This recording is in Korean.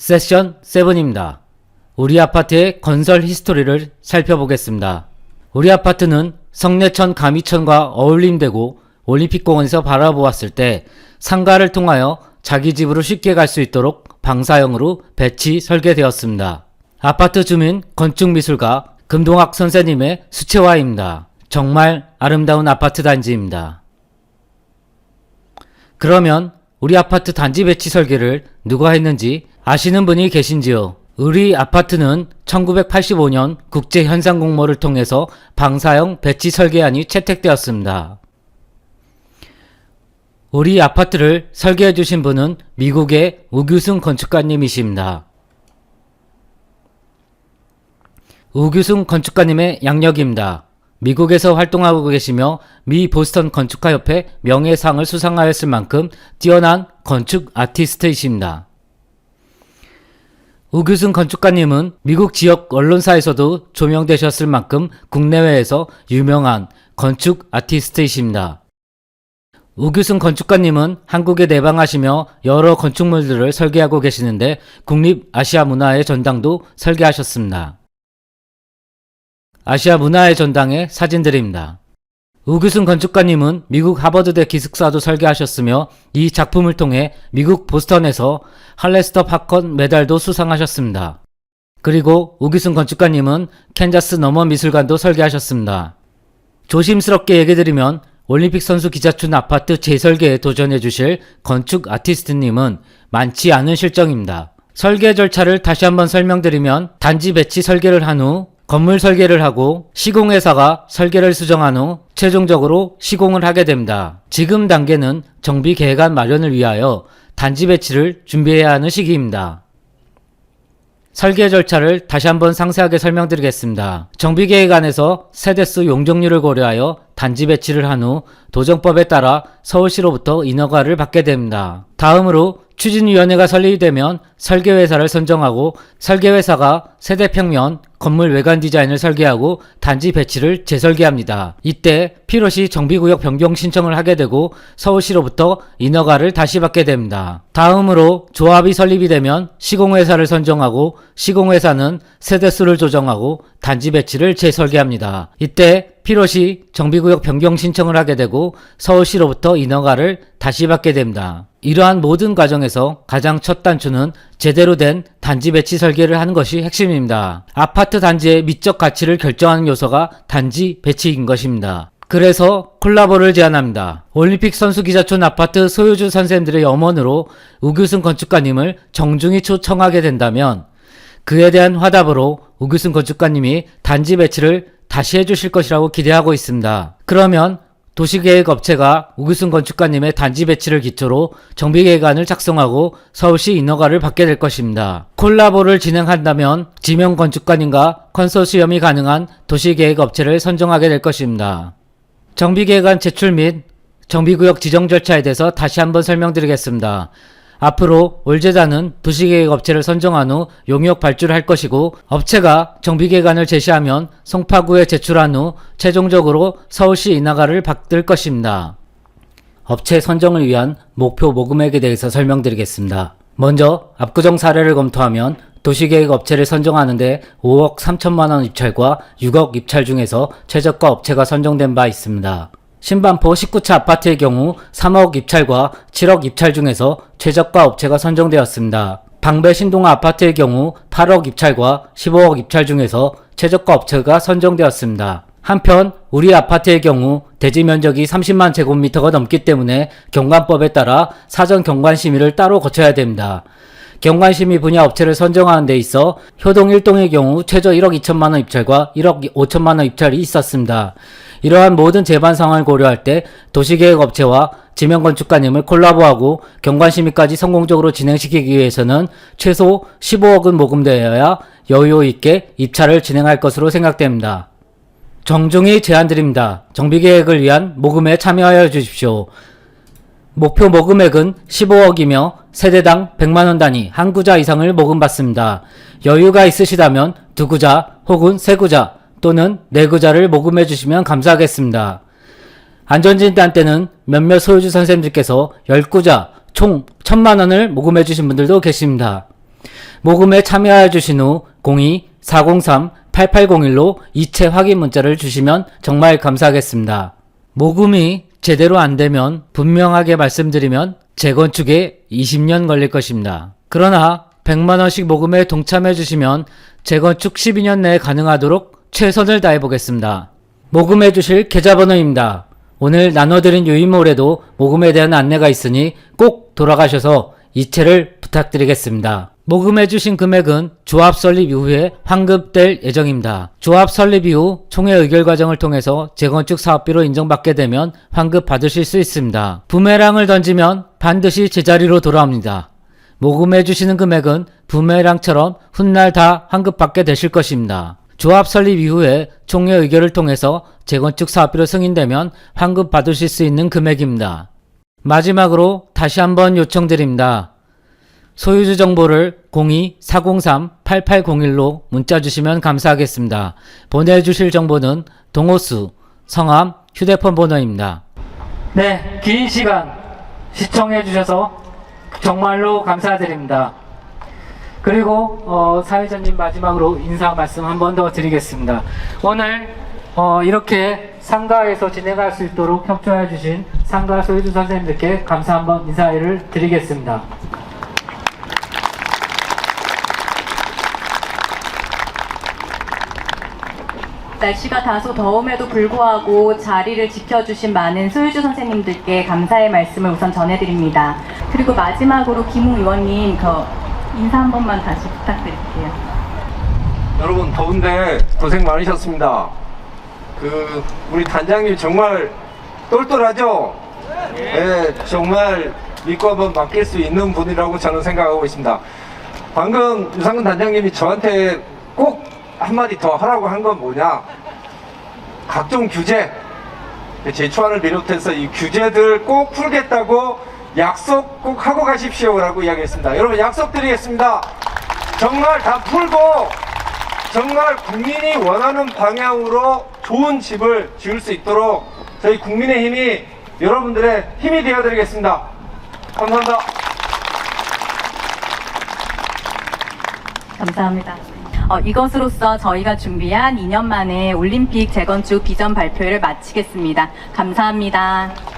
세션 7입니다. 우리 아파트의 건설 히스토리를 살펴보겠습니다. 우리 아파트는 성내천 가미천과 어울림되고 올림픽공원에서 바라보았을 때 상가를 통하여 자기 집으로 쉽게 갈 수 있도록 방사형으로 배치 설계되었습니다. 아파트 주민 건축미술가 금동학 선생님의 수채화입니다. 정말 아름다운 아파트 단지입니다. 그러면 우리 아파트 단지 배치 설계를 누가 했는지 아시는 분이 계신지요? 우리 아파트는 1985년 국제현상 공모를 통해서 방사형 배치 설계안이 채택되었습니다. 우리 아파트를 설계해 주신 분은 미국의 우규승 건축가님이십니다. 우규승 건축가님의 양력입니다. 미국에서 활동하고 계시며 미 보스턴 건축가협회 명예상을 수상하였을 만큼 뛰어난 건축 아티스트이십니다. 우규승 건축가님은 미국 지역 언론사에서도 조명되셨을 만큼 국내외에서 유명한 건축 아티스트이십니다. 우규승 건축가님은 한국에 내방하시며 여러 건축물들을 설계하고 계시는데 국립 아시아 문화의 전당도 설계하셨습니다. 아시아 문화의 전당의 사진들입니다. 우규승 건축가님은 미국 하버드대 기숙사도 설계하셨으며 이 작품을 통해 미국 보스턴에서 할레스터 파컨 메달도 수상하셨습니다. 그리고 우규승 건축가님은 캔자스 너머 미술관도 설계하셨습니다. 조심스럽게 얘기드리면 올림픽 선수 기자촌 아파트 재설계에 도전해 주실 건축 아티스트님은 많지 않은 실정입니다. 설계 절차를 다시 한번 설명드리면 단지 배치 설계를 한 후 건물 설계를 하고 시공회사가 설계를 수정한 후 최종적으로 시공을 하게 됩니다. 지금 단계는 정비 계획안 마련을 위하여 단지 배치를 준비해야 하는 시기입니다. 설계 절차를 다시 한번 상세하게 설명드리겠습니다. 정비 계획안에서 세대수 용적률을 고려하여 단지 배치를 한 후 도정법에 따라 서울시로부터 인허가를 받게 됩니다. 다음으로 추진위원회가 설립되면 설계회사를 선정하고 설계회사가 세대평면 건물 외관 디자인을 설계하고 단지 배치를 재설계합니다. 이때 필요시 정비구역 변경 신청을 하게 되고 서울시로부터 인허가를 다시 받게 됩니다. 다음으로 조합이 설립이 되면 시공회사를 선정하고 시공회사는 세대수를 조정하고 단지 배치를 재설계합니다. 이때 필요시 정비구역 변경 신청을 하게 되고 서울시로부터 인허가를 다시 받게 됩니다. 이러한 모든 과정에서 가장 첫 단추는 제대로 된 단지 배치 설계를 하는 것이 핵심입니다. 아파트 단지의 미적 가치를 결정하는 요소가 단지 배치인 것입니다. 그래서 콜라보를 제안합니다. 올림픽 선수 기자촌 아파트 소유주 선생님들의 염원으로 우규승 건축가님을 정중히 초청하게 된다면 그에 대한 화답으로 우규승 건축가님이 단지 배치를 다시 해주실 것이라고 기대하고 있습니다. 그러면 도시계획업체가 우규승 건축가님의 단지 배치를 기초로 정비계획안을 작성하고 서울시 인허가를 받게 될 것입니다. 콜라보를 진행한다면 지명 건축가님과 컨소시엄이 가능한 도시계획업체를 선정하게 될 것입니다. 정비계획안 제출 및 정비구역 지정 절차에 대해서 다시 한번 설명드리겠습니다. 앞으로 올재단은 도시계획업체를 선정한 후 용역 발주를 할 것이고 업체가 정비계획안을 제시하면 송파구에 제출한 후 최종적으로 서울시 인하가를 받을 것입니다. 업체 선정을 위한 목표 모금액에 대해서 설명드리겠습니다. 먼저 압구정 사례를 검토하면 도시계획 업체를 선정하는데 5억 3천만 원 입찰과 6억 입찰 중에서 최저가 업체가 선정된 바 있습니다. 신반포 19차 아파트의 경우 3억 입찰과 7억 입찰 중에서 최저가 업체가 선정되었습니다. 방배 신동아 아파트의 경우 8억 입찰과 15억 입찰 중에서 최저가 업체가 선정되었습니다. 한편 우리 아파트의 경우 대지 면적이 30만 제곱미터가 넘기 때문에 경관법에 따라 사전 경관 심의를 따로 거쳐야 됩니다. 경관 심의 분야 업체를 선정하는 데 있어 효동 1동의 경우 최저 1억 2천만 원 입찰과 1억 5천만 원 입찰이 있었습니다. 이러한 모든 제반 상황을 고려할 때 도시계획 업체와 지명 건축가님을 콜라보하고 경관심의까지 성공적으로 진행시키기 위해서는 최소 15억은 모금되어야 여유 있게 입찰을 진행할 것으로 생각됩니다. 정중히 제안드립니다. 정비계획을 위한 모금에 참여하여 주십시오. 목표 모금액은 15억이며 세대당 100만원 단위 한 구자 이상을 모금받습니다. 여유가 있으시다면 두 구자 혹은 세 구자 또는 네 구자를 모금해 주시면 감사하겠습니다. 안전진단 때는 몇몇 소유주 선생님들께서 10구자 총 1000만원을 모금해 주신 분들도 계십니다. 모금에 참여해 주신 후 02-403-8801로 이체 확인 문자를 주시면 정말 감사하겠습니다. 모금이 제대로 안 되면 분명하게 말씀드리면 재건축에 20년 걸릴 것입니다. 그러나 100만원씩 모금에 동참해 주시면 재건축 12년 내에 가능하도록 최선을 다해 보겠습니다. 모금해 주실 계좌번호입니다. 오늘 나눠드린 유인몰에도 모금에 대한 안내가 있으니 꼭 돌아가셔서 이체를 부탁드리겠습니다. 모금해 주신 금액은 조합 설립 이후에 환급될 예정입니다. 조합 설립 이후 총회 의결 과정을 통해서 재건축 사업비로 인정받게 되면 환급 받으실 수 있습니다. 부메랑을 던지면 반드시 제자리로 돌아옵니다. 모금해 주시는 금액은 부메랑처럼 훗날 다 환급받게 되실 것입니다. 조합 설립 이후에 총회 의결을 통해서 재건축 사업비로 승인되면 환급 받으실 수 있는 금액입니다. 마지막으로 다시 한번 요청드립니다. 소유주 정보를 02-403-8801로 문자 주시면 감사하겠습니다. 보내주실 정보는 동호수, 성함, 휴대폰 번호입니다. 네, 긴 시간 시청해 주셔서 정말로 감사드립니다. 그리고 어, 사회자님 마지막으로 인사 말씀 한 번 더 드리겠습니다. 오늘 어, 이렇게 상가에서 진행할 수 있도록 협조해 주신 상가 소유주 선생님들께 감사 한번 인사를 드리겠습니다. 날씨가 다소 더움에도 불구하고 자리를 지켜주신 많은 소유주 선생님들께 감사의 말씀을 우선 전해드립니다. 그리고 마지막으로 김웅 의원님 그 인사 한 번만 다시 부탁드릴게요. 여러분 더운데 고생 많으셨습니다. 그 우리 단장님 정말 똘똘하죠? 네, 정말 믿고 한번 맡길 수 있는 분이라고 저는 생각하고 있습니다. 방금 유상근 단장님이 저한테 꼭 한마디 더 하라고 한 건 뭐냐? 각종 규제, 제초안을 비롯해서 이 규제들 꼭 풀겠다고 약속 꼭 하고 가십시오라고 이야기했습니다. 여러분 약속드리겠습니다. 정말 다 풀고 정말 국민이 원하는 방향으로 좋은 집을 지을 수 있도록 저희 국민의 힘이 여러분들의 힘이 되어드리겠습니다. 감사합니다. 감사합니다. 어, 이것으로써 저희가 준비한 2년 만에 올림픽 재건축 비전 발표를 마치겠습니다. 감사합니다.